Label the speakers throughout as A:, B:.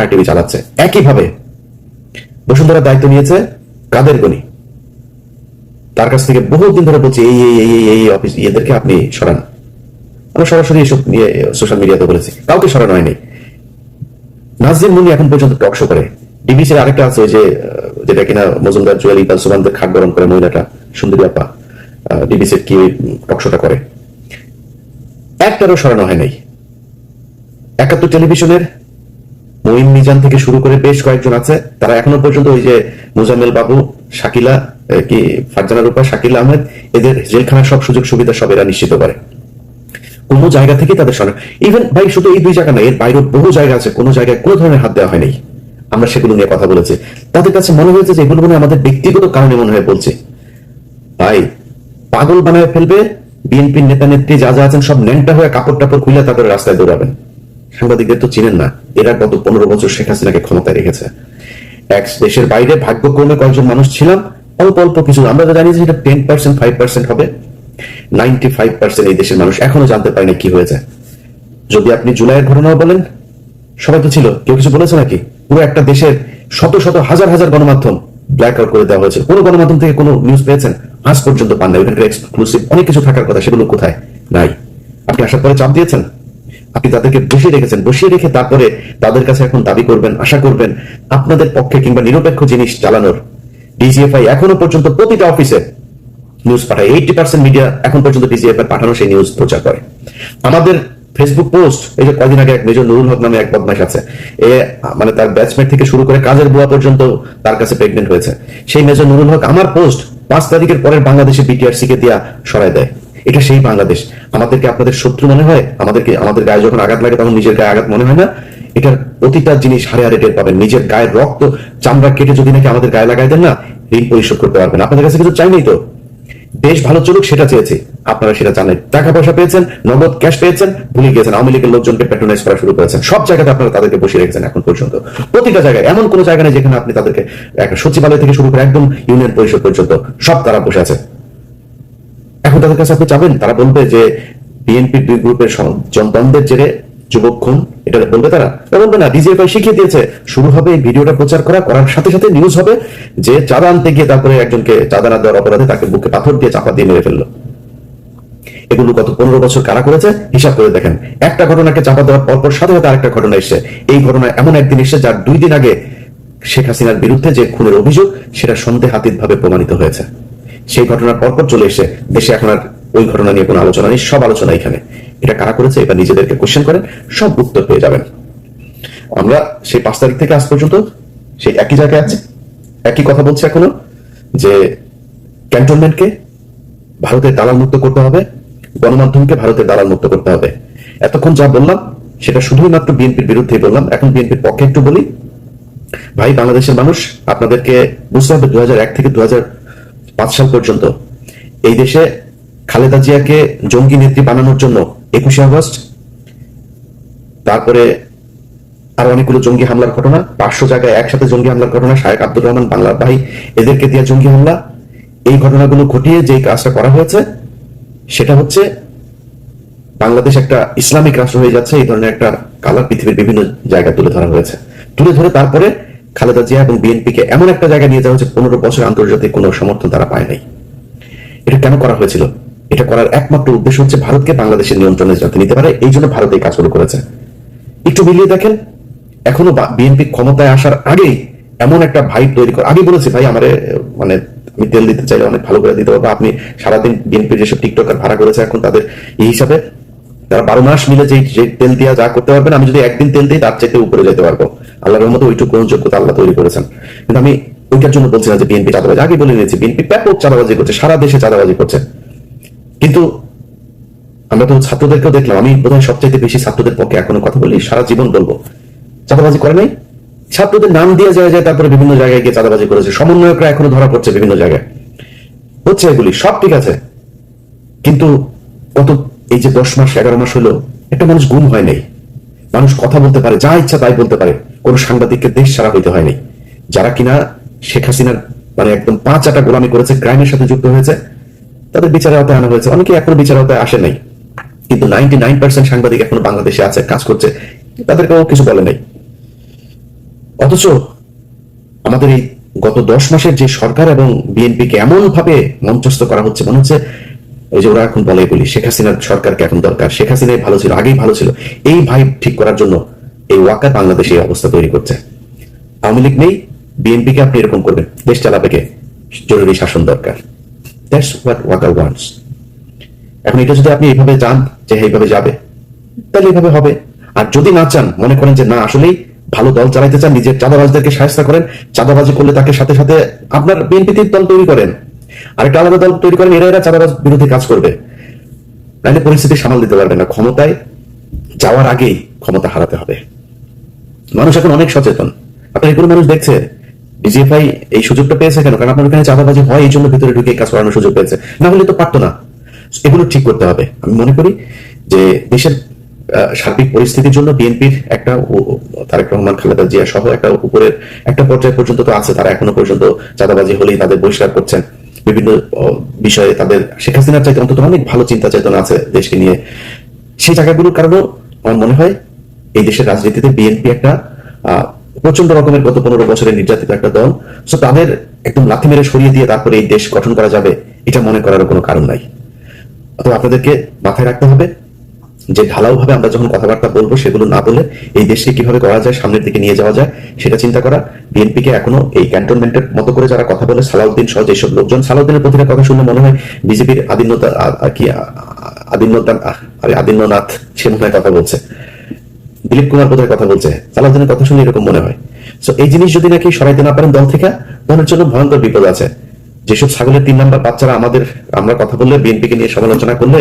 A: আর TV চালাচ্ছে। একইভাবে বসুন্ধরা দায়িত্ব নিয়েছে কাদের গনি তার কাছ থেকে বহুদিন ধরে বলছি, এই এই এই এই অফিস, এদেরকে আপনি সরান। আমরা সরাসরি এসব নিয়ে সোশ্যাল মিডিয়াতে বলেছি। কাউকে সরানো হয়নি। নাজিম মুনি এখন পর্যন্ত টক শো করে। ডিবিসির আরেকটা আছে যে যেটা কিনা মজুমদার, জুয়েল ইকবাল সুবানদের খাট গরম করে মহিলাটা, সুন্দরী আপা ডিবিসির কি টক শোটা করে। একটারও সরানো হয় নাই একাত্তর টেলিভিশনের মঈন মিজান থেকে শুরু করে বেশ কয়েকজন আছে। তারা এখনও পর্যন্ত ওই যে মুজাম্মেল বাবু, শাকিলা কি, ফারজানা রূপা, শাকিল আহমেদ, এদের জেলখানার সব সুযোগ সুবিধা সব এরা নিশ্চিত করে। কোনো জায়গা থেকে তাদের সরানো ইভেন ভাই, শুধু এই দুই জায়গা না, এর বাইরে বহু জায়গা আছে, কোনো জায়গায় কোনো ধরনের হাত দেওয়া হয়নি। আমরা সেগুলো নিয়ে কথা বলেছি। তাদের কাছে মনে হয়েছে যে এগুলো মনে আমাদের ব্যক্তিগত কারণে মনে হয় বলছে। ভাই, পাগল বানায় ফেলবে, বিএনপির নেতা নেত্রী যা যা আছেন সব ন্যাংটা হয়ে কাপড় টাপড় খুলে তাদের রাস্তায় দৌড়াবেন। সাংবাদিকদের তো চিনেন না। এরা গত পনেরো বছর শেখ হাসিনাকে ক্ষমতায় রেখেছে। এক দেশের বাইরে ভাগ্যক্রমে কয়েকজন মানুষ ছিলাম, অল্প অল্প কিছু। আমরা তো জানি যে এটা টেন পার্সেন্ট ফাইভ পার্সেন্ট হবে। নাইনটি ফাইভ পার্সেন্ট এই দেশের মানুষ এখনও জানতে পারেনি কি হয়েছে। যদি আপনি জুলাইয়ের ঘটনাও বলেন, সবাই তো ছিল। কেউ কিছু বলেছে নাকি? পুরো একটা দেশের শত শত, হাজার হাজার গণমাধ্যম ব্ল্যাক আউট করে দেওয়া হয়েছে। কোনো গণমাধ্যম থেকে কোনো নিউজ পেয়েছেন? আজ পর্যন্ত পান না। ওইখানকার এক্সক্লুসিভ অনেক কিছু থাকার কথা, সেগুলো কোথায়? নাই। আপনি আসার পরে চাপ দিয়েছেন? আপনি তাদেরকে বসিয়ে রেখেছেন, বসিয়ে রেখে তারপরে তাদের কাছে এখন দাবি করবেন, আশা করবেন আপনাদের পক্ষে কিংবা নিরপেক্ষ জিনিস চালানোর। ডিজিএফআই এখনও পর্যন্ত প্রতিটা অফিসে নিউজ পাঠায়। এইটি পার্সেন্ট মিডিয়া এখন পর্যন্ত ডিজিএফ এর পাঠানো সেই নিউজ প্রচার করে। আমাদের ফেসবুক পোস্ট এই যে কয়দিন আগে এক মেজর নুরুল হক নামে এক বদমাশ আছে, এ মানে তার ব্যাচমেট থেকে শুরু করে কাজের বুয়া পর্যন্ত তার কাছে প্রেগনেন্ট হয়েছে। সেই মেজর নুরুল হক আমার পোস্ট পাঁচ তারিখের পরের বাংলাদেশে বিটিআরসি কে দিয়া সরাই দেয়। এটা সেই বাংলাদেশ। আমাদেরকে আপনাদের শত্রু মনে হয়? আমাদেরকে আমাদের গায়ে যখন আঘাত লাগে তখন নিজের গায়ে আঘাত মনে হয় না? এটার প্রতিটা জিনিস হারে হারে টের পাবেন। নিজের গায়ের রক্ত চামড়া কেটে যদি নাকি আমাদের গায়ে লাগাই দেন না, ঋণ পরিশোধ করতে পারবেন। আপনাদের কাছে কিছু চাই নাই তো? দেশ ভালো চলুক, সেটা চেয়েছি। আপনারা সেটা জানেন। টাকা পয়সা পেয়েছেন, নগদ ক্যাশ পেয়েছেন, ভুলে গিয়েছেন। আওয়ামী লীগের লোকজনকে প্যাট্রোনাইজ করা শুরু করেছেন। সব জায়গাতে আপনারা তাদেরকে বসিয়ে রেখেছেন এখন পর্যন্ত। প্রতিটা জায়গায়, এমন কোন জায়গা নেই যেখানে আপনি তাদেরকে একটা সচিবালয় থেকে শুরু করে একদম ইউনিয়ন পরিষদ পর্যন্ত সব তারা বসে আছে। এখন তাদের কাছে আপনি চাবেন তারা বলবে যে বিএনপি দুই গ্রুপের দ্বন্দ্বের জেরে যুবক খুন, এটা বলবে তারা। বলবে না ডিজিএফআই শিখিয়ে দিয়েছে, শুরু হবে এই ভিডিওটা প্রচার করা, করার সাথে সাথে নিউজ হবে যে চাঁদা আনতে গিয়ে তারপরে একজনকে চাঁদা না দেওয়ার অপরাধে তাকে বুকে পাথর দিয়ে চাপা দিয়ে মেরে ফেলল। এগুলো গত পনেরো বছর কারা করেছে? হিসাব করে দেখেন। একটা ঘটনাকে চাপা দেওয়ার পরপর সাথে সাথে আরেকটা ঘটনা এসছে। এই ঘটনা এমন একদিন এসছে যার দুই দিন আগে শেখ হাসিনার বিরুদ্ধে যে খুনের অভিযোগ, সেটা সন্দেহাতীত ভাবে প্রমাণিত হয়েছে। সেই ঘটনার পরপর চলে এসে দেশে এখন আর ওই ঘটনা নিয়ে কোনো আলোচনা নেই, সব আলোচনা এখানে। এটা কারা করেছে? এটা নিজেদেরকে কোশ্চেন করেন, সব উত্তর পেয়ে যাবেন। আমরা সেই পাঁচ তারিখ থেকে আজ পর্যন্ত সেই একই জায়গায় আছে, একই কথা বলছি এখনও, যে ক্যান্টনমেন্টকে ভারতের দালাল মুক্ত করতে হবে, গণমাধ্যমকে ভারতের দালাল মুক্ত করতে হবে। এতক্ষণ যা বললাম, সেটা শুধুই মাত্র বিএনপির বিরুদ্ধে বললাম, এখন বিএনপির পক্ষে একটু বলি। ভাই, বাংলাদেশের মানুষ, আপনাদেরকে বুঝতে হবে দুই হাজার এক থেকে দুই হাজার সাল পর্যন্ত। এই দেশে খালেদা জিয়াকে জঙ্গি নেত্রী বানানোর জন্য একুশে আগস্ট, তারপরে আর অনেকগুলো জঙ্গি হামলার ঘটনা, পাঁচশো জায়গায় একসাথে জঙ্গি হামলার ঘটনা, শায়েক আব্দুর রহমান, বাংলার ভাই এদেরকে দিয়ে জঙ্গি হামলা। এই ঘটনাগুলো ঘটিয়ে যে কাজটা করা হয়েছে, সেটা হচ্ছে বাংলাদেশ একটা ইসলামিক রাষ্ট্র হয়ে যাচ্ছে, এই ধরনের একটা কালার পৃথিবীর বিভিন্ন জায়গায় তুলে ধরা হয়েছে। তুলে ধরে তারপরে খালেদা জিয়া এবং বিএনপিকে এমন একটা জায়গায় নিয়ে যাওয়া হচ্ছে পনেরো বছর আন্তর্জাতিক কোনো সমর্থন তারা পায় নাই। এটা কেন করা হয়েছিল? এটা করার একমাত্র উদ্দেশ্য হচ্ছে ভারতকে বাংলাদেশের নিয়ন্ত্রণে যাতে নিতে পারে, এই জন্য ভারত এই কাজগুলো করেছে। একটু মিলিয়ে দেখেন, এখনও বিএনপি ক্ষমতায় আসার আগেই এমন একটা ভাই তৈরি করে আগে বলেছি, ভাই, আমার মানে আমি তেল দিতে চাইলে অনেক ভালো করে দিতে পারব। আপনি সারাদিন বিএনপির যেসব টিকটকার ভাড়া করেছে এখন তাদের এই হিসাবে তারা বারো মাস মিলে যে তেল দিয়া যা করতে পারবেন, আমি যদি একদিন তেল দিই, তার চাইতে উপরে যেতে পারব। আল্লাহর রহমতে ওইটুকু যোগ্যতা আল্লাহ তৈরি করেছেন। কিন্তু আমি ওইটার জন্য বলছি না যে বিএনপি চাঁদাবাজি আগে বলে নিয়েছি বিএনপি ব্যাপক চাঁদাবাজি করছে, সারা দেশে চাঁদাবাজি করছে। কিন্তু আমরা তো ছাত্রদেরকেও দেখলাম, আমি বোধহয় সবচাইতে বেশি ছাত্রদের পক্ষে এখনও কথা বলি, সারা জীবন বলব, চাঁদাবাজি করে নাই। ছাত্রদের নাম দিয়ে যায় যায় তারপরে বিভিন্ন জায়গায় গিয়ে চাঁদাবাজি করেছে, সমন্বয়করা এখনও ধরা পড়ছে বিভিন্ন জায়গায়। হচ্ছে এগুলি, সব ঠিক আছে। কিন্তু কত এই যে দশ মাস, এগারো মাস হলো, একটা মানুষ গুম হয় নাই। মানুষ কথা বলতে পারে, যা ইচ্ছা তাই বলতে পারে। কোন সাংবাদিককে দেশ ছাড়া হইতে হয়নি যারা কিনা শেখ হাসিনার মানে একদম পাঁচ আটা গোলামি করেছে, ক্রাইমের সাথে যুক্ত হয়েছে, তাদের বিচারের আওতায় আনা হয়েছে। অনেকে এখনও বিচারের আওতায় আসে নাই। কিন্তু নাইনটি নাইন পার্সেন্ট সাংবাদিক এখনও বাংলাদেশে আছে, কাজ করছে। তাদেরকেও কিছু বলে নাই। অথচ আমাদের এই গত দশ মাসের যে সরকার এবং বিএনপিকে এমন ভাবে মঞ্চস্থ করা হচ্ছে, মনে হচ্ছে ওই যে ওরা এখন বলে বলি শেখ হাসিনার সরকারকে এখন দরকার। শেখ হাসিনাই ভালো ছিল আগেই ভালো ছিল। এই ভাই ঠিক করার জন্য এই ওয়াকার বাংলাদেশে এই অবস্থা তৈরি করছে। আওয়ামী লীগ নেই বিএনপিকে আপনি এরকম করবেন। দেশ চালাবে কে? জরুরি শাসন দরকার। এখন এটা যদি আপনি এইভাবে যান যে হ্যাঁ, এইভাবে যাবে তাহলে এইভাবে হবে। আর যদি না চান মনে করেন যে না আসলেই ভালো দল চালাইতে চান নিজের চাঁদাবাজদেরকে সাহায্য করেন চাঁদাবাজি করলে তাকে সাথে সাথে আপনার বিএনপিতে দল তৈরি করেন। আরেকটা আলাদা দল তৈরি করেন, এরা এরা চাঁদাবাজ বিরোধী কাজ করবে। নাহলে পরিস্থিতি সামাল দিতে পারবে না। ক্ষমতায় যাওয়ার আগেই ক্ষমতা হারাতে হবে। মানুষ এখন অনেক সচেতন। আপনার এগুলো মানুষ দেখছে? ডিজিএফআই এই সুযোগটা পেয়েছে কেন? কারণ আপনার ওখানে চাঁদাবাজি হয়, এই জন্য ভিতরে ঢুকে কাজ করানোর সুযোগ পেয়েছে। না হলে তো পারতো না। এগুলো ঠিক করতে হবে। আমি মনে করি যে দেশের সার্বিক পরিস্থিতির জন্য বিএনপির একটা তারেক রহমান, খালেদা জিয়া সহ একটা উপরের একটা পর্যায় পর্যন্ত তো আছে। তারা এখনও পর্যন্ত চাঁদাবাজি হলেই তাদের বহিষ্কার করছেন। বিভিন্ন বিষয়ে তাদের শেখ হাসিনার চাইতে অন্তত অনেক ভালো চিন্তা চেতনা আছে দেশকে নিয়ে। সেই জায়গাগুলোর কারণেও আমার মনে হয় এই দেশের রাজনীতিতে বিএনপি একটা প্রচণ্ড রকমের গত পনেরো বছরের নির্যাতিত একটা দল। সো তাদের একদম লাথি মেরে সরিয়ে দিয়ে তারপরে এই দেশ গঠন করা যাবে, এটা মনে করার কোনো কারণ নাই। অথবা আপনাদেরকে মাথায় রাখতে হবে যে ঢালাও ভাবে আমরা যখন কথাবার্তা বলব সেগুলো না বলে এই দেশকে কীভাবে করা যায়, সামনের দিকে নিয়ে যাওয়া যায়, সেটা চিন্তা করা। বিএনপি কে এখনও এই ক্যান্টনমেন্টের মতো করে যারা কথা বলে, সালাউদ্দিন সহ যেসব লোকজন, সালাউদ্দিনের প্রতিটা কথা শুনলে মনে হয় বিজেপির আদিন্যতা কি আদিন্যতা আরে আদিন্যনাথ সে মনে হয় কথা বলছে। দিলীপ কুমার বোধহয় কথা বলছে। সালাউদ্দিনের কথা শুনে এরকম মনে হয়। সো এই জিনিস যদি নাকি সরাইতে না পারেন দল থেকে দলের জন্য ভয়ঙ্কর বিপদ আছে। যেসব ছাগলের তিন নাম্বার বাচ্চারা আমাদের, আমরা কথা বললে, বিএনপিকে নিয়ে সমালোচনা করলে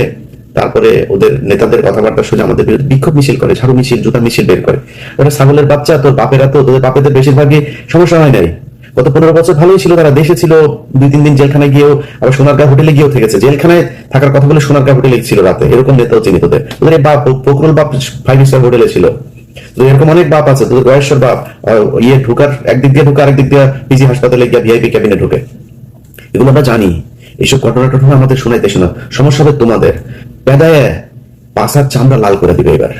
A: তারপরে ওদের নেতাদের কথাবার্তা শুনে আমাদের বিরুদ্ধে বিক্ষোভ মিছিল করে, ঝাড়ু মিছিল, জুতা মিছিল বের করে। ওরা ছাগলের বাচ্চা, তোর বাপেরা তো, তোদের বাপেদের বেশিরভাগই সমস্যা হয় নাই। গত পনেরো বছর ভালোই ছিল, তারা দেশে ছিল, দুই, তিন দিন জেলখানায় গিয়েও, আবার সোনারগাঁ হোটেলে গিয়েও থেকেছে। জেলখানায় থাকার কথা বলে সোনারগাঁ হোটেলে ছিল রাতে। এরকম নেতাও চিনি তোদের। তোদের বাপ ফকরুল বাপ ফাইভ স্টার হোটেলে ছিল। এরকম অনেক বাপ আছে, তোদের বয়সের বাপ ইয়ে ঢুকার, একদিক দিয়ে ঢুকে আরেকদিক দিয়ে পিজি হাসপাতালে গিয়ে ভিআইপি ক্যাবিনে ঢুকে। এগুলো আমরা জানি। এইসব ঘটনা টটনা আমাদের শোনাইতে শোনা সমস্যা হবে তোমাদের। পেদায় পাশার চামড়া লাল করে দিবে এবার।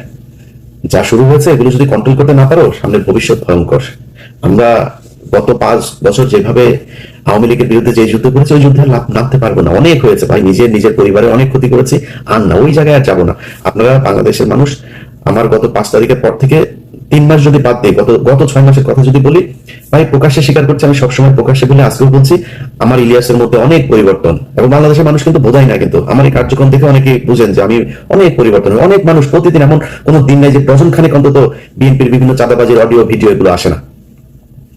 A: যা শুরু হয়েছে, এগুলো যদি কন্ট্রোল করতে না পারো, সামনের ভবিষ্যৎ ভয়ঙ্কর। আমরা গত পাঁচ বছর যেভাবে আওয়ামী লীগের বিরুদ্ধে যে যুদ্ধ করেছে, ওই যুদ্ধে লাভ নামতে পারব না। অনেক হয়েছে ভাই নিজের নিজের পরিবারে অনেক ক্ষতি করেছে, আর না, ওই জায়গায় আর যাব না। আপনারা বাংলাদেশের মানুষ, আমার গত পাঁচ তারিখের পর থেকে তিন মাস যদি বাদ দিই, গত গত ছয় মাসের কথা যদি বলি, ভাই, প্রকাশ্যে স্বীকার করছি, আমি সবসময় প্রকাশ্যে বলে আজকেও বলছি, আমার ইলিয়াসের মধ্যে অনেক পরিবর্তন। এবং বাংলাদেশের মানুষ কিন্তু বোঝাই না কিন্তু, আমার এই কার্যক্রম দেখে অনেকে বুঝেন যে আমি অনেক পরিবর্তন অনেক মানুষ প্রতিদিন এমন কোনো দিন নাই যে ডজন খানেক অন্তত বিএনপির বিভিন্ন চাঁদাবাজির অডিও, ভিডিও এগুলো আসে না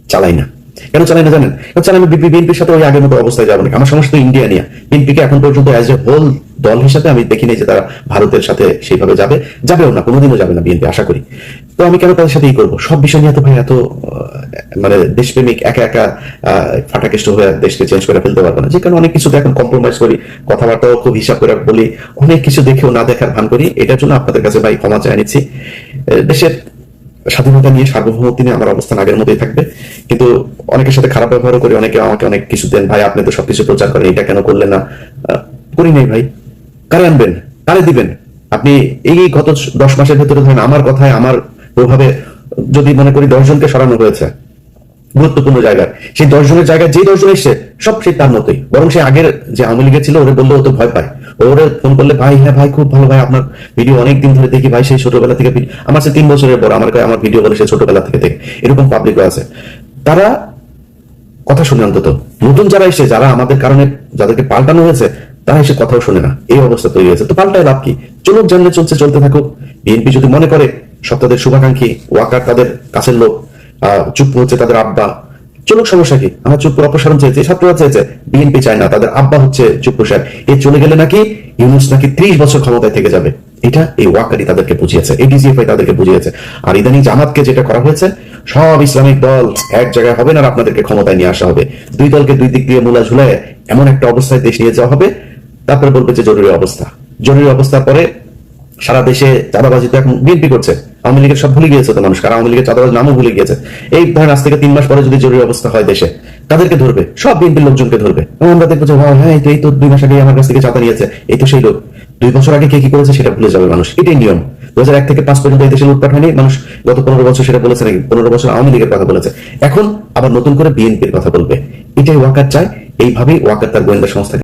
A: চালাই না। কেন চালাই না জানেন? কারণ চালাই বিএনপির সাথে ওই আগের মতো অবস্থায় যাব না? আমার সমস্ত ইন্ডিয়া নিয়ে। বিএনপিকে এখন পর্যন্ত অ্যাজ এ হোল দল হিসাবে আমি দেখিনি যে তারা ভারতের সাথে সেইভাবে যাবে। যাবেও না, কোনোদিনও যাবে না বিএনপি, আশা করি। তো আমি কেন তাদের সাথে ই করব? সব বিষয় নিয়ে তো ভাই, এত মানে দেশপ্রেমিক, একা একা ফাটাকেষ্ট হয়ে দেশকে চেঞ্জ করে ফেলতে পারব না। যে কারণে অনেক কিছু এখন কম্প্রোমাইজ করি, কথাবার্তাও খুব হিসাব করে বলি, অনেক কিছু দেখেও না দেখার ভান করি। এটার জন্য আপনাদের কাছে ভাই ক্ষমা চাই নিচ্ছি। দেশের স্বাধীনতা নিয়ে সার্বভৌমত্ব নিয়ে আমার অবস্থান আগের মতোই থাকবে। কিন্তু অনেকের সাথে খারাপ ব্যবহারও করি, অনেকে আমাকে অনেক কিছু দেন, ভাই, আপনি তো সবকিছু প্রচার করেন এটা কেন করলেন না? করি নাই ভাই। কারে আনবেন? কারে দিবেন? আপনি এই গত দশ মাসের ভেতরে ধরেন আমার কথায়, আমার প্রভাবে যদি মনে করি দশজনকে সরানো হয়েছে, গুরুত্বপূর্ণ জায়গায়, সেই দশজনের জায়গায় যে দশজন এসছে, সব সেই তার মতোই। বরং সে আগের যে আওয়ামী লীগের ছিল, ওরে বললে ও তো ভয় পায়। ওরে ফোন করলে, ভাই হ্যাঁ ভাই, খুব ভালো, ভাই, আপনার ভিডিও অনেক দিন ধরে দেখি, ভাই, সেই ছোটবেলা থেকে আমার সে তিন বছরের বড়, আমার আমার ভিডিও বলে সে ছোটবেলা থেকে দেখে। এরকম পাবলিকও আছে। তারা কথা শুনে অন্তত। নতুন যারা এসে যারা আমাদের কারণে যাদেরকে পাল্টানো হয়েছে, তারা এসে কথাও শুনে না। এই অবস্থা তৈরি হয়েছে। তো পাল্টায় লাভ কি? চলুক, জানলে চলছে, চলতে থাকুক। বিএনপি যদি মনে করে সব তাদের শুভাকাঙ্ক্ষী ওয়াকার তাদের কাছের লোক চুপ হচ্ছে তাদের আব্বা। চলুক, সমস্যা কি? আমার চুপ অপসারণ চেয়েছে ছাত্ররা চেয়েছে, বিএনপি চায় না, তাদের আব্বা হচ্ছে চুপ প্রসার এ চলে গেলে নাকি ইউনুস নাকি ত্রিশ বছর ক্ষমতায় থেকে যাবে। এটা এই ওয়াকারি তাদেরকে বুঝিয়েছে, এই ডিজিএফআই তাদেরকে বুঝিয়েছে। আর ইদানি জামাতকে যেটা করা হয়েছে, সব ইসলামিক দল এক জায়গায় হবে না আপনাদেরকে ক্ষমতায় নিয়ে আসা হবে। দুই দলকে দুই দিক দিয়ে মূলা ঝুলায় এমন একটা অবস্থায় দেশ নিয়ে যাওয়া হবে, তারপরে বলবে যে জরুরি অবস্থা। জরুরি অবস্থার পরে সারা দেশে চাঁদাবাজি তো এখন বিএনপি করছে। আওয়ামী লীগের সব ভুলে গিয়েছে তো মানুষ কারণ আওয়ামী লীগের চাঁদাবাজ নামও ভুলে গিয়েছে। এই ধরেন আজ থেকে তিন মাস পরে যদি জরুরি অবস্থা হয় দেশে তাদেরকে ধরবে সব বিএনপির লোকজনকে ধরবে। আমরা দেখব যে "ওয়াও, হ্যাঁ এই তো দুই মাস আগে আমার কাছ থেকে চাঁদা নিয়েছে এই তো সেই লোক। দুই বছর আগে কে কি করেছে সেটা ভুলে যাবে মানুষ। এটাই নিয়ম। দু হাজার এক থেকে পাঁচ পর্যন্ত এই দেশে লুটপাট হয়নি। মানুষ গত পনেরো বছর সেটা বলেছে নাকি? পনেরো বছর আওয়ামী লীগের কথা বলেছে। এখন আবার নতুন করে বিএনপির কথা বলবে। এটাই ওয়াকার চায় এইভাবেই ওয়াকার তার গোয়েন্দা সংস্থাকে